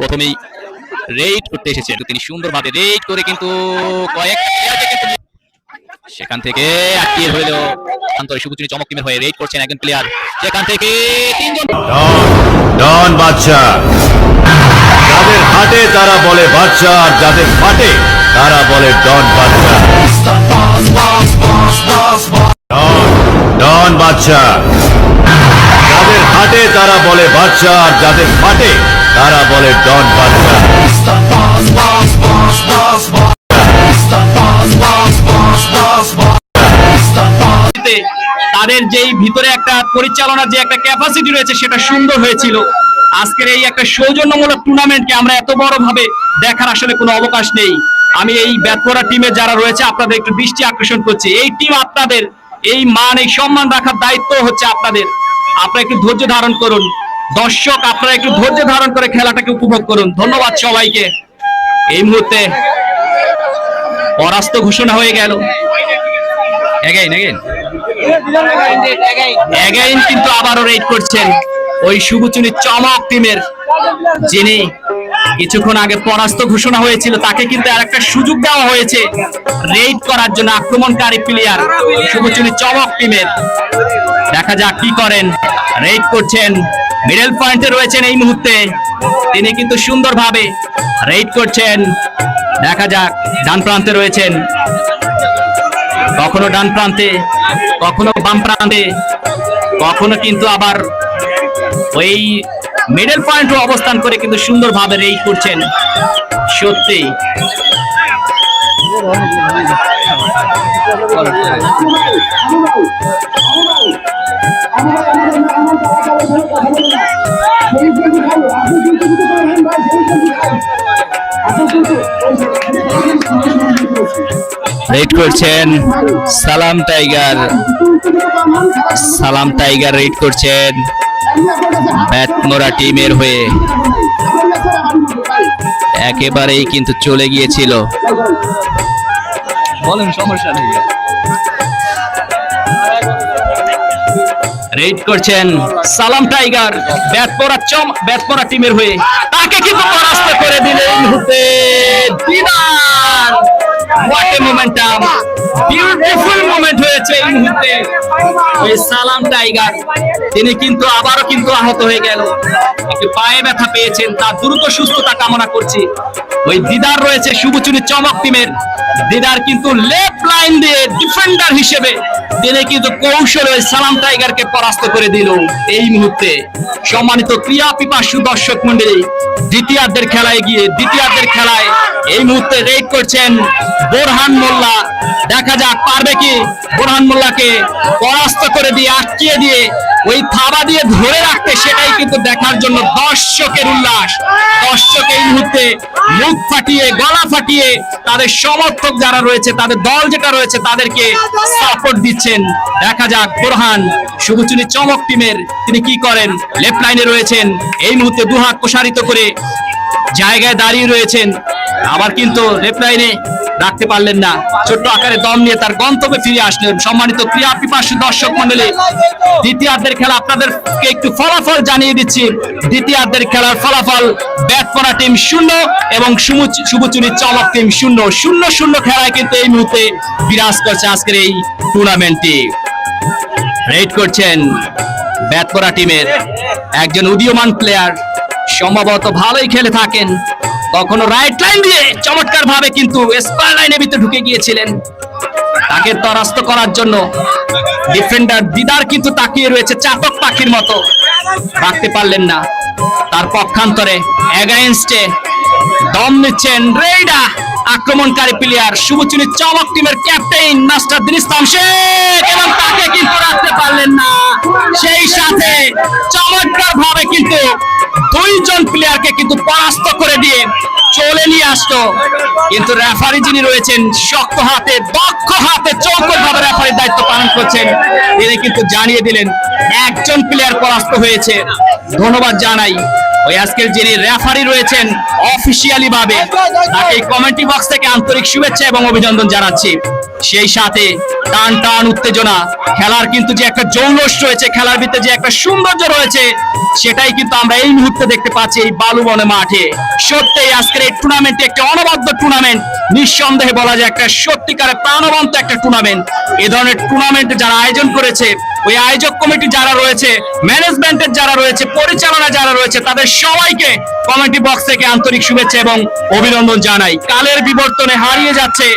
প্রথমেই রেড করতে এসেছেন। তিনি সুন্দরভাবে রেড করে কিন্তু কয়েক সেখান থেকে আটকিয়ে হইল অন্তরে সুবুচিনি চমক টিমের হয়ে রেড করছেন একজন প্লেয়ার সেখান থেকে তিনজন ডন বাচ্চা যাদের হাটে তারা বলে বাচ্চা আর যাদের ফাটে তারা বলে ডন বাচ্চা ডন ডন বলে বাচ্চা আর যাদের ফাটে তারা বলে ডন তে তাদের যেই ভিতরে একটা পরিচালনার যে একটা ক্যাপাসিটি রয়েছে, সেটা সুন্দর হয়েছিল। আজকের এই একটা সৌজন্যমূলক টুর্নামেন্টকে আমরা এত বড় ভাবে দেখার আসলে কোনো অবকাশ নেই। আমি এই ব্যাটকরা টিমে যারা রয়েছে, আপনাদের একটু দৃষ্টি আকর্ষণ করছি। এই টিম আপনাদের এই মান, এই সম্মান রাখার দায়িত্ব হচ্ছে আপনাদের। আপনারা একটু ধৈর্য ধারণ করুন। দর্শক, আপনারা একটু ধৈর্য ধারণ করে খেলাটাকে উপভোগ করুন। ধন্যবাদ সবাইকে। এই মুহূর্তে পরাস্ত ঘোষণা হয়ে গেল। এগাইন কিন্তু আবারও রেড করছেন ওই শুভচুনি চমক টিমের যিনি কিছুক্ষণ আগে পরাস্ত ঘোষণা হয়েছিল, তাকে কিন্তু আর একটা সুযোগ দেওয়া হয়েছে রেড করার জন্য আক্রমণকারী প্লেয়ার শুভচুনি চমক টিমের। দেখা যাক কি করেন। রেড করছেন মিডল পয়েন্টে রয়েছেন এই মুহূর্তে তিনি কিন্তু সুন্দরভাবে রেড করছেন দেখা যাক ডান প্রান্তে রয়েছেন কখনো ডান প্রান্তে কখনো বাম প্রান্তে কখনো কিন্তু আবার ওই মিডল পয়েন্টে অবস্থান করে কিন্তু সুন্দরভাবে রেই করছেন সত্যি রেড করছেন সালাম টাইগার। সালাম টাইগার রেড করছেন ব্যাটমোরা টিমের হয়ে। একেবারেই কিন্তু চলে গিয়েছিল। বলেন, সমস্যা নেই। রেড করছেন সালাম টাইগার, ব্যাট পরা চম ব্যাট পরা টিমের হয়ে। তাকে কিন্তু পরাস্ত করে দিলে মোমেন্টাম বিউটিফুল মোমেন্ট হয়েছে এই মুহূর্তে। ওই সালাম টাইগার, তিনি কিন্তু আবারও কিন্তু আহত হয়ে গেল। একটু পায়ে ব্যথা পেয়েছেন, তার দ্রুত সুস্থতা কামনা করছি। ওই দিদার রয়েছে শুভচুরি চমক টিমের। দিদার কিন্তু লেফট লাইন দিয়ে ডিফেন্ডার হিসেবে তিনি কিন্তু কৌশলে ওই সালাম টাইগারকে পরাস্ত করে দিল এই মুহূর্তে। সম্মানিত ক্রিয়া পিপাসু দর্শক মন্ডলী দ্বিতীয়ার্ধের খেলায় গিয়ে, দ্বিতীয়ার্ধের খেলায় এই মুহূর্তে রেড করছেন বোরহান মোল্লা। দেখা যাক, পারবে কি? বোরহান মোল্লাকে পরাস্ত করে দিয়ে, আটকিয়ে দিয়ে, ওই থাবা দিয়ে ধরে রাখতে, সেটাই কিন্তু দেখার জন্য দর্শকের উল্লাস। দর্শক এই মুহূর্তে মুখ ফাটিয়ে, গলা ফাটিয়ে, তাদের সমর্থক যারা রয়েছে, তাদের দল যেটা রয়েছে, তাদেরকে সাপোর্ট দিচ্ছেন। দেখা যাক, বোরহান শুভচুনি চমক টিমের, তিনি কি করেন? লেফট লাইনে রয়েছেন। এই মুহূর্তে দুহাত প্রসারিত করে জায়গায় দাঁড়িয়ে রয়েছেন। আবার কিন্তু লেফট রাখতে পারলেন না। ছোট্ট আকারে দম নিয়ে তার গন্তব্যে ফিরে আসলেন। সম্মানিত ক্রীড়া পিপাসু দর্শক মন্ডলী দ্বিতীয়ার্ধের খেলা আপনাদেরকে একটু ফলাফল জানিয়ে দিচ্ছি। দ্বিতীয়ার্ধের খেলার ফলাফল, ব্যাট করা টিম শূন্য এবং শুভচুরির চমক টিম শূন্য। শূন্য শূন্য খেলায় কিন্তু এই মুহূর্তে বিরাজ করছে আজকের এই টুর্নামেন্টটি। রেড করছেন ব্যাট করা টিমের একজন উদীয়মান প্লেয়ার সম্ভবত ভালোই খেলে থাকেন। কখনো রাইট লাইন দিয়ে চমৎকার ভাবে কিন্তু স্কোয়ার লাইনের ভিতরে ঢুকে গিয়েছিলেন। তাকে পরাস্ত করার জন্য ডিফেন্ডার দিদার কিন্তু তাকিয়ে রয়েছে চাতক পাখির মতো। রাখতে পারলেন না। তার পক্ষান্তরে এগাইন্সটে দম নিচ্ছেন রেইডা, আক্রমণকারী প্লেয়ার শুভচুনি চমক টিমের ক্যাপ্টেন মাস্টার দিন ইসলাম শেখ এবং তাকে কিন্তু রাখতে পারলেন না। সেই সাথে চমৎকার ভাবে কিন্তু দুইজন প্লেয়ারকে কিন্তু পরাস্ত করে দিয়ে চলে নিয়ে আসতো। কিন্তু রেফারি যিনি রয়েছেন, শক্ত হাতে, দক্ষ হাতে চৌকট ভাবে রেফারির দায়িত্ব পালন করছেন। তিনি কিন্তু জানিয়ে দিলেন, একজন প্লেয়ার পরাস্ত হয়েছে। ধন্যবাদ জানাই। ওই আজকের যিনি রেফারি রয়েছেন অফিসিয়ালি ভাবে, তাকে কমেন্ট্রি বক্স থেকে আন্তরিক শুভেচ্ছা এবং অভিনন্দন জানাচ্ছি। সেই সাথে টান টান, উত্তেজনা। খেলার কিন্তু যে একটা জৌলস রয়েছে, খেলার ভিতরে যে একটা সৌন্দর্য রয়েছে, সেটাই কিন্তু আমরা এই মুহূর্তে দেখতে পাচ্ছি এই বালুবনে মাঠে। সত্যি আজকের এই টুর্নামেন্টটি একটি অনবদ্য টুর্নামেন্ট নিঃসন্দেহে বলা যায় একটা সত্যিকারের প্রাণবন্ত একটা টুর্নামেন্ট এ ধরনের টুর্নামেন্ট যারা আয়োজন করেছে, ওই আয়োজক কমিটি যারা রয়েছে ম্যানেজমেন্টের যারা রয়েছে, পরিচালনা যারা রয়েছে, তাদের সবাইকে কমেন্টি বক্স থেকে আন্তরিক শুভেচ্ছা এবং অভিনন্দন জানাই। কালের বিবর্তনে হারিয়ে যাচ্ছে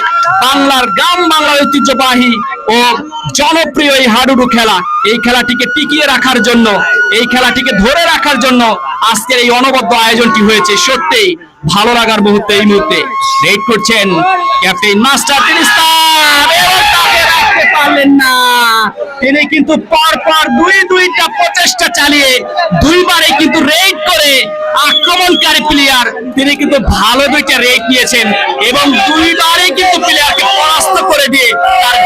বাংলার গ্রাম বাংলার ঐতিহ্যবাহী ও জনপ্রিয় এই হাডুডু খেলা। এই খেলাটিকে টিকিয়ে রাখার জন্য, এই খেলাটিকে ধরে রাখার জন্য আজকের এই অনবদ্য আয়োজনটি হয়েছে। সত্যিই ভালো লাগার মুহূর্তে এই মুহূর্তে রেড করছেন ক্যাপ্টেন মাস্টার পারলেন না। তিনি কিন্তু পর পর দুই দুইটা প্রচেষ্টা চালিয়ে দুইবারে কিন্তু রেড করে আক্রমণকারী প্লেয়ার তিনি কিন্তু ভালো দুইটা রেড নিয়েছেন এবং দুইবারে কিন্তু প্লেয়ারকে পরাস্ত করে দিয়ে তার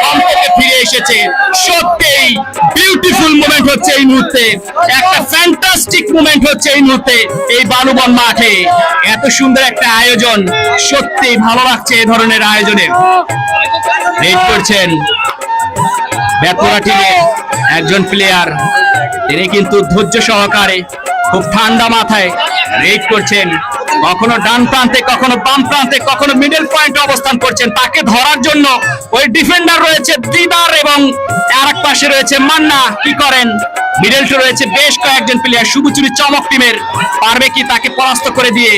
এসেছে। সত্যিই বিউটিফুল মোমেন্ট হচ্ছে এই মুহূর্তে। একটা ফ্যান্টাস্টিক মোমেন্ট হচ্ছে এই মুহূর্তে এই বালুবন মাঠে। এত সুন্দর একটা আয়োজন। সত্যি ভালো লাগছে এই ধরনের আয়োজনে। রেড করছেন বেতুরা টিমের একজন প্লেয়ার তিনি কিন্তু ধৈর্য সহকারে খুব ঠান্ডা মাথায় রেড করছেন। কখনো ডান প্রান্তে, কখনো বাম প্রান্তে, কখনো মিডল পয়েন্টে অবস্থান করছেন। তাকে ধরার জন্য ওই ডিফেন্ডার রয়েছে দিদার এবং আর এক পাশে রয়েছে মান্না। কি করেন? মিডল টু রয়েছে, বেশ কয়েকজন প্লেয়ার শুভচুরি চমক টিমের, পারবে কি তাকে পরাস্ত করে দিয়ে।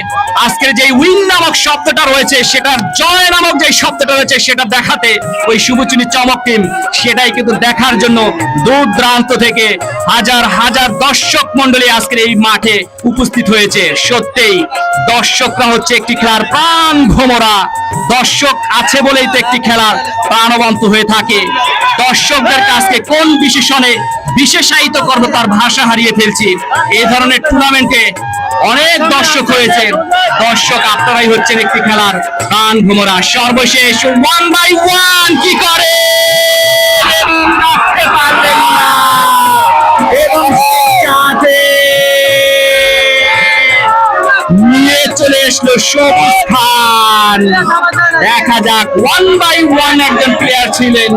আজকের যে উইন নামক শব্দটা রয়েছে সেটার জয় নামক যে শব্দটা রয়েছে, সেটা দেখাতে ওই শুভচুরি চমক টিম, সেটাই কিন্তু দেখার জন্য দূর দূরান্ত থেকে হাজার হাজার দর্শক মন্ডলী আজকের এই মাঠে উপস্থিত হয়েছে। সত্যিই দর্শকরা হচ্ছে একটি খেলার প্রাণ ভোমরা। দর্শক আছে বলেই তো একটি খেলার প্রাণবন্ত হয়ে থাকে। দর্শকদের কাছকে কোন বিশেষণে বিশেষায়িত করব তার ভাষা হারিয়ে ফেলছি। এই ধরনের টুর্নামেন্টে অনেক দর্শক হয়েছে। দর্শক আপনারাই হচ্ছেন একটি খেলার প্রাণ ভোমরা। সর্বশেষ ওয়ান বাই ওয়ান কি করে? চলে এসলো দেখা যাক ওয়ান বাই ওয়ান একজন প্লেয়ার ছিলেন।